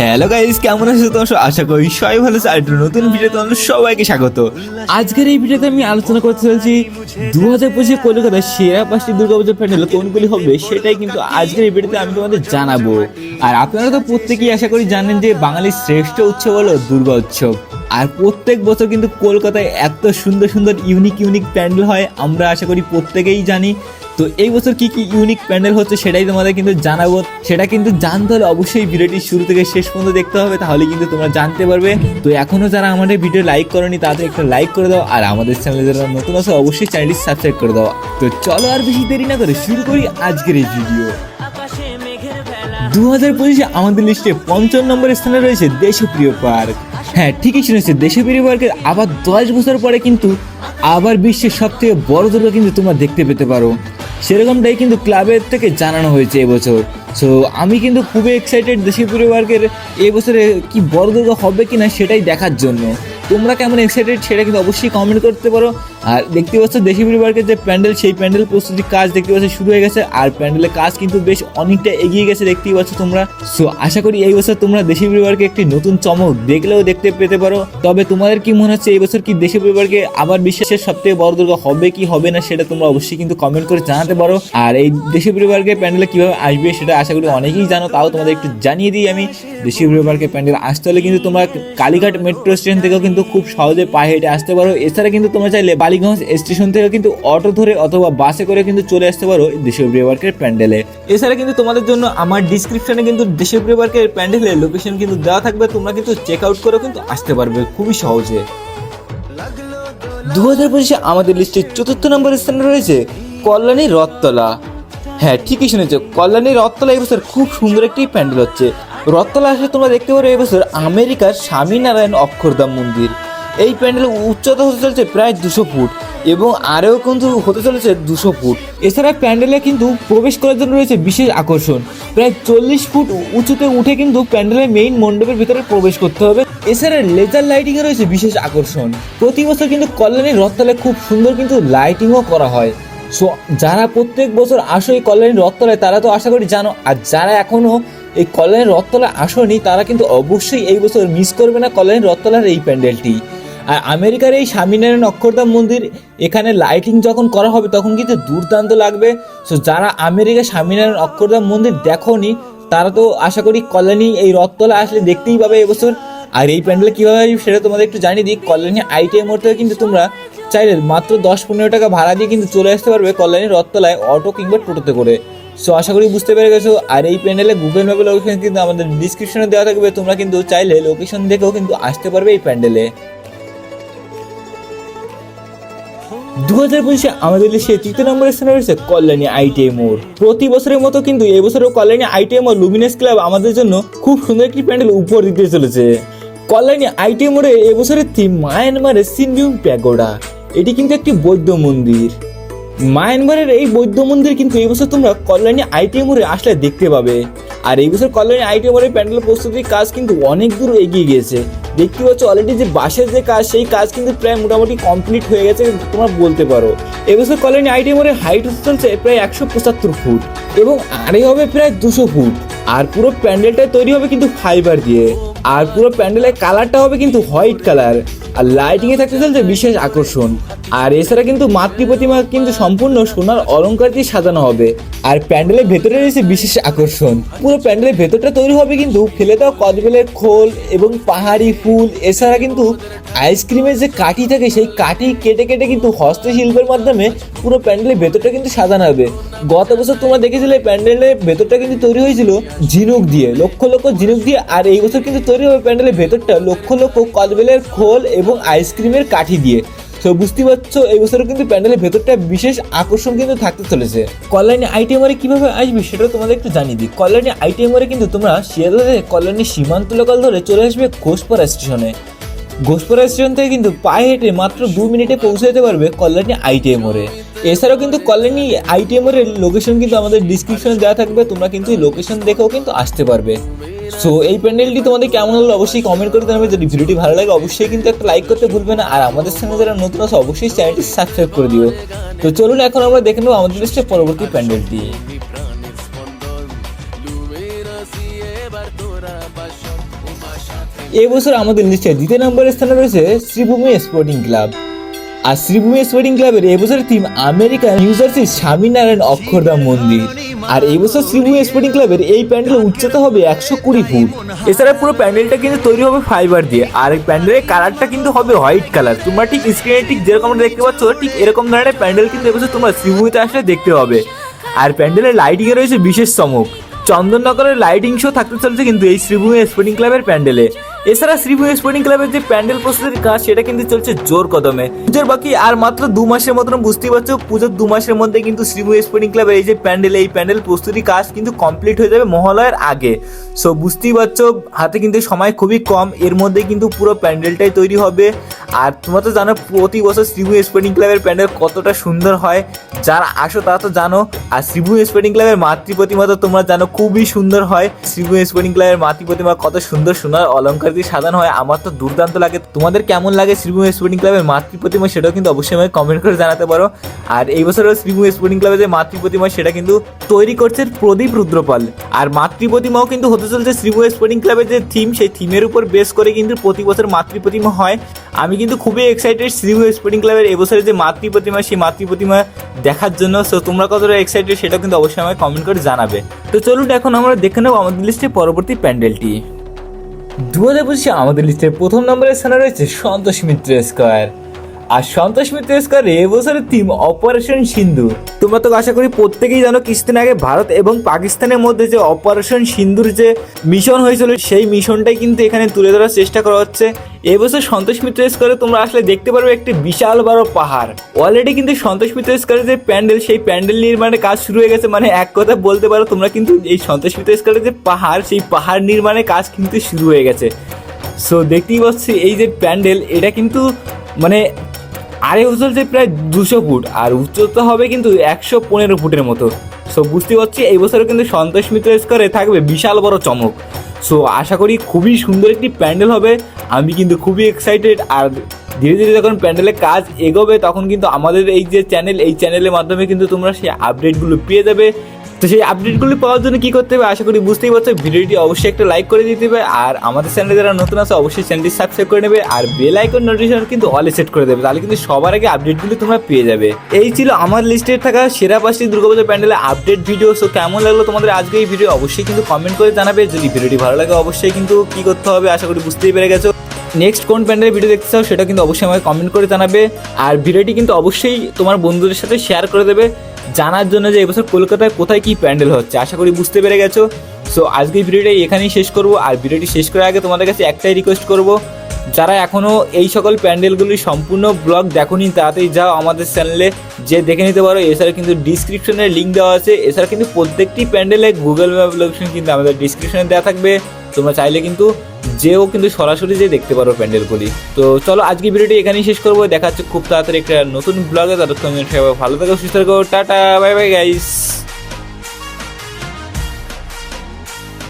Hello guys কেমন আছো তোমার? আশা করি সবাই ভালো আছে। আর নতুন ভিডিও তোমাদের সবাইকে স্বাগত। আজকের এই ভিডিওতে আমি আলোচনা করতে চলেছি দু হাজার পঁচিশে কলকাতার সেরা পাঁচটি দুর্গাপূজার প্যান্ডেল কোনগুলি হবে সেটাই কিন্তু আজকের এই ভিডিওতে আমি তোমাদের জানাব। আর আপনারা তো প্রত্যেকেই আশা করি জানেন যে বাঙালির শ্রেষ্ঠ উৎসব হলো দুর্গা উৎসব। আর প্রত্যেক বছর কিন্তু কলকাতায় এত সুন্দর সুন্দর ইউনিক ইউনিক প্যান্ডেল হয়, আমরা আশা করি প্রত্যেকেই জানি। তো এই বছর কি কি ইউনিক প্যান্ডেল হচ্ছে সেটাই তোমাদের কিন্তু জানাব। সেটা কিন্তু জানতে হলে অবশ্যই ভিডিওটি শুরু থেকে শেষ পর্যন্ত দেখতে হবে, তাহলে কিন্তু তোমরা জানতে পারবে। তো এখনও যারা আমাদের ভিডিও লাইক করনি, তাদের একটা লাইক করে দাও, আর আমাদের চ্যানেলে যারা নতুন আছে, অবশ্যই চ্যানেলটি সাবস্ক্রাইব করে দাও। তো চলো আর বেশি দেরি না করে শুরু করি আজকের এই ভিডিও দু হাজার পঁচিশে আমাদের লিস্টে পঞ্চম নম্বর স্থানে রয়েছে দেশপ্রিয় পার্ক। হ্যাঁ ঠিকই শুনেছে, দেশপ্রিয় পার্কের আবার দশ বছর পরে কিন্তু আবার বিশ্বের সব থেকে বড় দুর্গা কিন্তু তোমরা দেখতে পেতে পারো। সেরকমটাই কিন্তু ক্লাবের থেকে জানানো হয়েছে এবছর। সো আমি কিন্তু খুবই এক্সাইটেড দেশপ্রিয় পার্কের এবছরে কি বড় দুর্গা হবে কি না সেটাই দেখার জন্য। তোমরা কেমন এক্সাইটেড সেটা কিন্তু অবশ্যই কমেন্ট করতে পারো। আর দেখতে পাচ্ছ দেশি পরিবারকে যে প্যান্ডেল, সেই প্যান্ডেল প্রস্তুতি কাজ দেখতে পাচ্ছ শুরু হয়ে গেছে। আর প্যান্ডেলের কাজ কিন্তু বেশ অনেকটা এগিয়ে গেছে দেখতেই পাচ্ছ তোমরা। সো আশা করি এই বছর তোমরা দেশি পরিবারকে একটি নতুন চমক দেখলেও দেখতে পেতে পারো। তবে তোমাদের কি মনে হচ্ছে, এই বছর কি দেশি পরিবারকে আবার বিশ্বের সব থেকে বড় দুর্গা হবে কি হবে না সেটা তোমরা অবশ্যই কিন্তু কমেন্ট করে জানাতে পারো। আর এই দেশি পরিবারকে প্যান্ডেলে কীভাবে আসবে সেটা আশা করি অনেকেই জানো, তাও তোমাদের একটু জানিয়ে দিই আমি। দেশি পরিবারকে প্যান্ডেল আসতে হলে কিন্তু তোমরা কালীঘাট মেট্রো স্টেশন থেকেও কিন্তু খুব সহজে পায়ে হেঁটে আসতে পারো। এছাড়া কিন্তু তোমরা চাইলে বালিগঞ্জ স্টেশন থেকে কিন্তু অটো ধরে অথবা বাসে করে কিন্তু চলে আসতে পারো দেশীয় ব্রেবার্কের প্যান্ডেলে এছাড়া কিন্তু তোমাদের জন্য আমার ডিসক্রিপশনে কিন্তু দেশীয় ব্রেবার্কের প্যান্ডেলের লোকেশন কিন্তু দেওয়া থাকবে, তোমরা কিন্তু চেক আউট করেও কিন্তু আসতে পারবে খুবই সহজে। দু হাজার পঁচিশে আমাদের লিস্টে চতুর্থ নম্বর স্থানে রয়েছে কল্যাণী রথতলা। হ্যাঁ ঠিকই শুনেছো, কল্যাণী রথতলা এবছর খুব সুন্দর একটি প্যান্ডেল হচ্ছে। রথতলা আসলে তোমরা দেখতে পারো এবছর আমেরিকার স্বামীনারায়ণ অক্ষরধাম মন্দির। এই প্যান্ডেলের উচ্চতা হতে চলেছে প্রায় দুশো ফুট এবং আরও কিন্তু হতে চলেছে দুশো ফুট। এছাড়া প্যান্ডেলে কিন্তু প্রবেশ করার জন্য রয়েছে বিশেষ আকর্ষণ। প্রায় চল্লিশ ফুট উঁচুতে উঠে কিন্তু প্যান্ডেলের মেইন মণ্ডপের ভিতরে প্রবেশ করতে হবে। এছাড়া লেজার লাইটিংয়ে রয়েছে বিশেষ আকর্ষণ। প্রতি বছর কিন্তু কল্যাণীর রথতলায় খুব সুন্দর কিন্তু লাইটিংও করা হয়। সো, যারা প্রত্যেক বছর আসো এই কল্যাণীর রথতলায় তারা তো আশা করি জানো, আর যারা এখনও এই কল্যাণীর রথতলায় আসোনি, তারা কিন্তু অবশ্যই এই বছর মিস করবে না কল্যাণীর রথতলার এই প্যান্ডেলটি। আর আমেরিকার এই স্বামীনারায়ণ অক্ষরধাম মন্দির, এখানে লাইটিং যখন করা হবে, তখন কিন্তু দুর্দান্ত লাগবে। সো যারা আমেরিকার স্বামীনারায়ণ অক্ষরধাম মন্দির দেখোনি, তারা তো আশা করি কল্যাণী এই রথতলা আসলে দেখতেই পাবে এবছর। আর এই প্যান্ডেল কীভাবে সেটা তোমাদের একটু জানিয়ে দিই। কল্যাণী আইটিআই মোড় থেকে কিন্তু তোমরা চাইলে মাত্র দশ পনেরো টাকা ভাড়া দিয়ে কিন্তু চলে আসতে পারবে কল্যাণী রথতলায় অটো কিংবা টোটোতে করে। সো আশা করি বুঝতে পেরে গেছো। আর এই প্যান্ডেলে গুগল ম্যাপের লোকেশন কিন্তু আমাদের ডিসক্রিপশনে দেওয়া থাকবে। তোমরা কিন্তু চাইলে লোকেশন দেখেও কিন্তু আসতে পারবে এই প্যান্ডেলে। দু হাজার পঁচিশে আমাদের দেশে তৃতীয় নম্বর স্থানে রয়েছে কল্যাণী আইটিআই মোড়। প্রতি বছরের মতো কিন্তু এবছরও কল্যাণী আইটিআই মোড় লুমিনেস ক্লাব আমাদের জন্য খুব সুন্দর একটি প্যান্ডেল উপহার দিতে চলেছে। কল্যাণী আইটিআই মোড়ে এবছরের থিম মায়ানমারের সিনভিউম প্যাগোডা। এটি কিন্তু একটি বৌদ্ধ মন্দির। মায়ানমারের এই বৌদ্ধ মন্দির কিন্তু এই বছর তোমরা কল্যাণী আইটিআই মোড়ে আসলে দেখতে পাবে। আর এই বছর কল্যাণী আইটিআই মোড়ের প্যান্ডেল প্রস্তুতির কাজ কিন্তু অনেক দূর এগিয়ে গিয়েছে। দেখতে পাচ্ছ অলরেডি যে বাসের যে কাজ, সেই কাজ কিন্তু প্রায় মোটামুটি কমপ্লিট হয়ে গেছে তোমরা বলতে পারো। এবছর কল্যাণী আইটিআই মোড়ের হাইট চলছে প্রায় একশো পঁচাত্তর ফুট এবং আড়ে হবে প্রায় দুশো ফুট। আর পুরো প্যান্ডেলটা তৈরি হবে কিন্তু ফাইবার দিয়ে। আর পুরো প্যান্ডেলের কালারটা হবে কিন্তু হোয়াইট কালার আর লাইটিং এ থাকতে চলছে বিশেষ আকর্ষণ। আর এছাড়া কিন্তু মাতৃ প্রতিমা কিন্তু সম্পূর্ণ সোনার অলংকার দিয়ে সাজানো হবে। আর প্যান্ডেলের ভেতরে রয়েছে বিশেষ আকর্ষণ। পুরো প্যান্ডেলের ভেতরটা তৈরি হবে কিন্তু ফেলে দেওয়া কদবেলের খোল এবং পাহাড়ি ফুল, এছাড়া কিন্তু আইসক্রিমের যে কাঠি থাকে, সেই কাঠি কেটে কেটে কিন্তু হস্তশিল্পের মাধ্যমে পুরো প্যান্ডেলের ভেতরটা কিন্তু সাজানো হবে। গত বছর তোমরা দেখেছিলে প্যান্ডেলের ভেতরটা কিন্তু তৈরি হয়েছিল ঝিনুক দিয়ে, লক্ষ লক্ষ ঝিনুক দিয়ে। আর এই বছর কিন্তু তৈরি হবে প্যান্ডেলের ভেতরটা লক্ষ লক্ষ কদবেলের খোল এবং আইসক্রিমের কাঠি দিয়ে। তো বুঝতে পারছ, এই বছর কিন্তু প্যান্ডেলের ভেতরটা বিশেষ আকর্ষণ কিন্তু থাকতে চলেছে। কল্যাণী আইটিএমআরে কীভাবে আসবে সেটা তোমাদের একটু জানিয়ে দিই। কল্যাণী আইটিএমআরে কিন্তু তোমরা শিয়ালদা কল্যাণী সীমান্ত লোকাল ধরে চলে আসবে ঘোষপাড়া স্টেশনে। ঘোষপাড়া স্টেশন থেকে কিন্তু পায়ে হেঁটে মাত্র দু মিনিটে পৌঁছে যেতে পারবে কল্যাণী আইটিএম মোড়ে এছাড়াও কিন্তু কল্যাণী আইটিএম এর লোকেশন কিন্তু আমাদের ডিসক্রিপশনে দেওয়া থাকবে, তোমরা কিন্তু লোকেশন দেখেও কিন্তু আসতে পারবে। সো এই প্যান্ডেলটি তোমাদের কেমন হলো অবশ্যই কমেন্ট করে জানাবে। যদি ভিডিওটি ভালো লাগে, অবশ্যই কিন্তু একটা লাইক করতে ভুলবে না। আর আমাদের চ্যানেলে যারা নতুন আছে, অবশ্যই চ্যানেলটি সাবস্ক্রাইব করে দিও। তো চলুন, এখন আমরা দেখে নেব আমাদের লিস্টে পরবর্তী প্যান্ডেলটি। এবছর আমাদের লিস্টে দ্বিতীয় নম্বরের স্থানে রয়েছে শ্রীভূমি স্পোর্টিং ক্লাব আর শ্রীভূমি স্পোর্টিং ক্লাবের এবছরের থিম আমেরিকান নিউজার্সির স্বামীনারায়ণ অক্ষরধাম মন্দির। আর এই বছর শ্রীভূমি স্পোর্টিং ক্লাবের এই প্যান্ডেলের উচ্চতা হবে একশো কুড়ি ফুট। এছাড়া পুরো প্যান্ডেলটা কিন্তু তৈরি হবে ফাইবার দিয়ে। আর এই প্যান্ডেলের কালারটা কিন্তু হবে হোয়াইট কালার তোমরা ঠিক স্ক্রিনে ঠিক যেরকম দেখতে পাচ্ছ, ঠিক এরকম ধরনের প্যান্ডেল কিন্তু এবছর তোমরা শ্রীভূমিতে আসলে দেখতে হবে আর প্যান্ডেলের লাইটিংয়ে রয়েছে বিশেষ চমক। চন্দননগরের লাইটিং শো থাকতে চলেছে কিন্তু এই শ্রীভূমি স্পোর্টিং ক্লাবের প্যান্ডেলে। এছাড়া শ্রীভূমি স্পোর্টিং ক্লাবের যে প্যান্ডেল প্রস্তুতির কাজ, সেটা কিন্তু চলছে জোর কদমে। পুজোর বাকি আর মাত্র দু মাসের মতন বুঝতেই পারছ, পুজোর দু মাসের মধ্যে কিন্তু শ্রীভূমি স্পোর্টিং ক্লাবের এই যে প্যান্ডেল, এই প্যান্ডেল প্রস্তুতি কাজ কিন্তু কমপ্লিট হয়ে যাবে মহালয়ের আগে। সো বুঝতেই পারছ, হাতে কিন্তু সময় খুবই কম, এর মধ্যে কিন্তু পুরো প্যান্ডেলটাই তৈরি হবে। আর তোমরা তো জানো, প্রতি বছর শ্রীভূমি স্পোর্টিং ক্লাবের প্যান্ডেল কতটা সুন্দর হয়। যারা আসো, তারা তো জানো, আর শ্রীভূমি স্পোর্টিং ক্লাবের মাতৃ প্রতিমা তো তোমরা জানো, খুবই সুন্দর হয়। শ্রীভূমি স্পোর্টিং ক্লাবের মাতৃ প্রতিমা কত সুন্দর সুন্দর অলঙ্কার দিয়ে সাজানো হয়, আমার তো দুর্দান্ত লাগে। তোমাদের কেমন লাগে শ্রীভূমি স্পোর্টিং ক্লাবের মাতৃ প্রতিমা সেটাও কিন্তু অবশ্যই আমাকে কমেন্ট করে জানাতে পারো। আর এই বছরও শ্রীভূমি স্পোর্টিং ক্লাবের যে মাতৃ প্রতিমা সেটা কিন্তু তৈরি করছে প্রদীপ রুদ্রপাল। আর মাতৃ প্রতিমাও কিন্তু হতে চলছে শ্রীভূমি স্পোর্টিং ক্লাবের যে থিম সেই থিমের উপর বেস করে কিন্তু প্রতি বছর মাতৃ প্রতিমা হয়। আমি কিন্তু খুবই এক্সাইটেড শ্রীভূমি স্পোর্টিং ক্লাবের এবছরের যে মাতৃ প্রতিমা সেই মাতৃ প্রতিমা দেখার জন্য। সো তোমরা কতটা এক্সাইটেড সেটা কিন্তু অবশ্যই আমাকে কমেন্ট করে জানাবে। তো চলুন এখন আমরা দেখে নেব আমাদের লিস্টে পরবর্তী প্যান্ডেলটি। দু হাজার পঁচিশে আমাদের লিস্টের প্রথম নম্বরের স্থানে রয়েছে সন্তোষ মিত্র স্কোয়ার আর সন্তোষ মিত্র স্কোয়ার এবছরের থিম অপারেশন সিন্ধু। তোমরা তো আশা করি প্রত্যেকেই জানো কিছুদিন আগে ভারত এবং পাকিস্তানের মধ্যে যে অপারেশন সিন্ধুর যে মিশন হয়েছিল, সেই মিশনটাই কিন্তু এখানে তুলে ধরার চেষ্টা করা হচ্ছে। এবছর সন্তোষ মিত্র স্কোয়ারে তোমরা আসলে দেখতে পারবে একটি বিশাল বড় পাহাড়। অলরেডি কিন্তু সন্তোষ মিত্র স্কোয়ারে যে প্যান্ডেল, সেই প্যান্ডেল নির্মাণের কাজ শুরু হয়ে গেছে। মানে এক কথা বলতে পারো, তোমরা কিন্তু এই সন্তোষ মিত্র স্কোয়ারে যে পাহাড়, সেই পাহাড় নির্মাণের কাজ কিন্তু শুরু হয়ে গেছে। সো দেখতেই পাচ্ছি এই যে প্যান্ডেল, এটা কিন্তু মানে আরে এই যে প্রায় দুশো ফুট, আর উচ্চতা হবে কিন্তু একশো পনেরো ফুটের মতো। সো বুঝতে পারছি, এই বছরও কিন্তু সন্তোষ মিত্র স্কোয়ারে থাকবে বিশাল বড় চমক। সো আশা করি খুবই সুন্দর একটি প্যান্ডেল হবে। আমি কিন্তু খুবই এক্সাইটেড আর ধীরে ধীরে যখন প্যান্ডেলের কাজ এগোবে, তখন কিন্তু আমাদের এই যে চ্যানেল এই চ্যানেলের মাধ্যমে কিন্তু তোমরা সেই আপডেটগুলো পেয়ে যাবে। তো সেই আপডেটগুলি পাওয়ার জন্য কি করতে হবে, আশা করি বুঝতেই পারছ। ভিডিওটি অবশ্যই একটা লাইক করে দিতে হবে, আর আমাদের চ্যানেলে যারা নতুন আছে, অবশ্যই চ্যানেলটি সাবস্ক্রাইব করে নেবে, আর বেল আইকন নোটিফিকেশন কিন্তু অলে সেট করে দেবে, তাহলে কিন্তু সবার আগে আপডেটগুলি তোমরা পেয়ে যাবে। এই ছিল আমার লিস্টে থাকা সেরা পাঁচটি দুর্গাপূজা প্যান্ডেলের আপডেট ভিডিও সো কেমন লাগল তোমাদের আজকে এই ভিডিও অবশ্যই কিন্তু কমেন্ট করে জানাবে, যদি ভিডিওটি ভালো লাগে অবশ্যই কিন্তু কি করতে হবে, আশা করি বুঝতেই পেরে গেছো। নেক্সট কোন প্যান্ডেলের ভিডিও দেখতে চাও, সেটা কিন্তু অবশ্যই আমাকে কমেন্ট করে জানাবে, আর ভিডিওটি কিন্তু অবশ্যই তোমার বন্ধুদের সাথে শেয়ার করে দেবে। জানার জন্য যে এবছর কলকাতায় কোথায় কি প্যান্ডেল হচ্ছে, আশা করি বুঝতে পেরে গেছো। সো আজকে ভিডিওটা এখানেই শেষ করব, আর ভিডিওটি শেষ করার আগে তোমাদের কাছে একটাই রিকোয়েস্ট করব, যারা এখনও এই সকল প্যান্ডেলগুলির সম্পূর্ণ ব্লগ দেখোনি, তাড়াতাড়ি যাও আমাদের চ্যানেলে যে দেখে নিতে পারো, এছাড়া কিন্তু ডিসক্রিপশনে লিঙ্ক দেওয়া আছে, এছাড়া কিন্তু প্রত্যেকটি প্যান্ডেলে গুগল ম্যাপ লোকেশন কিন্তু আমাদের ডিসক্রিপশনে দেওয়া থাকবে। তোমরা চাইলে কিন্তু যেও কিন্তু সরাসরি যে দেখতে পারো প্যান্ডেলগুলি তো চলো, আজকে ভিডিওটি এখানেই শেষ করব। দেখা হচ্ছে খুব তাড়াতাড়ি একটা নতুন ব্লগে তাদের সবাই ভালো থাকো, সুস্থ থাকো। Tata bye bye guys